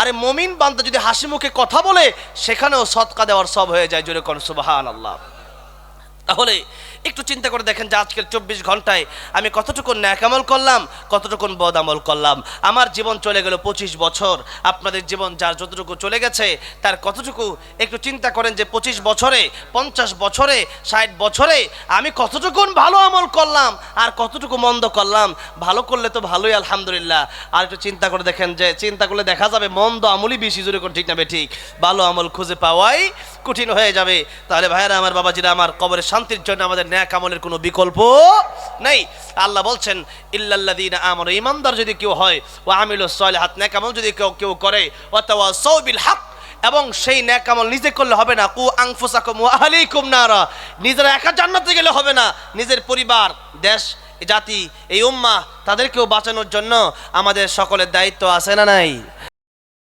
আরে মমিন বান্দা যদি হাসি মুখে কথা বলে, সেখানেও সৎকা দেওয়ার সব হয়ে যায় জোরে কন আল্লাহ তাহলে একটু চিন্তা করে দেখেন যে আজকের চব্বিশ ঘন্টায় আমি কতটুকু ন্যাকামল করলাম, কতটুকুন বদামল করলাম। আমার জীবন চলে গেল পঁচিশ বছর। আপনাদের জীবন যার যতটুকু চলে গেছে, তার কতটুকু একটু চিন্তা করেন যে পঁচিশ বছরে, পঞ্চাশ বছরে, ষাট বছরে আমি কতটুকুন ভালো আমল করলাম আর কতটুকু মন্দ করলাম। ভালো করলে তো ভালোই, আলহামদুলিল্লাহ। আর একটু চিন্তা করে দেখেন যে, চিন্তা করলে দেখা যাবে মন্দ আমলই বেশি জোরে করে ঠিক না ঠিক। ভালো আমল খুঁজে পাওয়াই কঠিন হয়ে যাবে। তাহলে ভাইরা আমার বাবাজিরা, আমার কবরের শান্তির জন্য আমাদের ন্যাক আমলের কোনো বিকল্প নেই। আল্লাহ বলছেন ইল্লাল্লাদিন আমার ইমানদার যদি কেউ হয় ও আমিল হাত ন্যাক আমল যদি কেউ কেউ করে অথবা সৌবিল হক এবং সেই ন্যাক আমল নিজে করলে হবে না, কু আংফুসাকুম আহলিকুম নারা, নিজেরা একা জান্নাতে গেলে হবে না, নিজের পরিবার, দেশ, জাতি, এই উম্মা তাদেরকেও বাঁচানোর জন্য আমাদের সকলের দায়িত্ব আছে না নাই?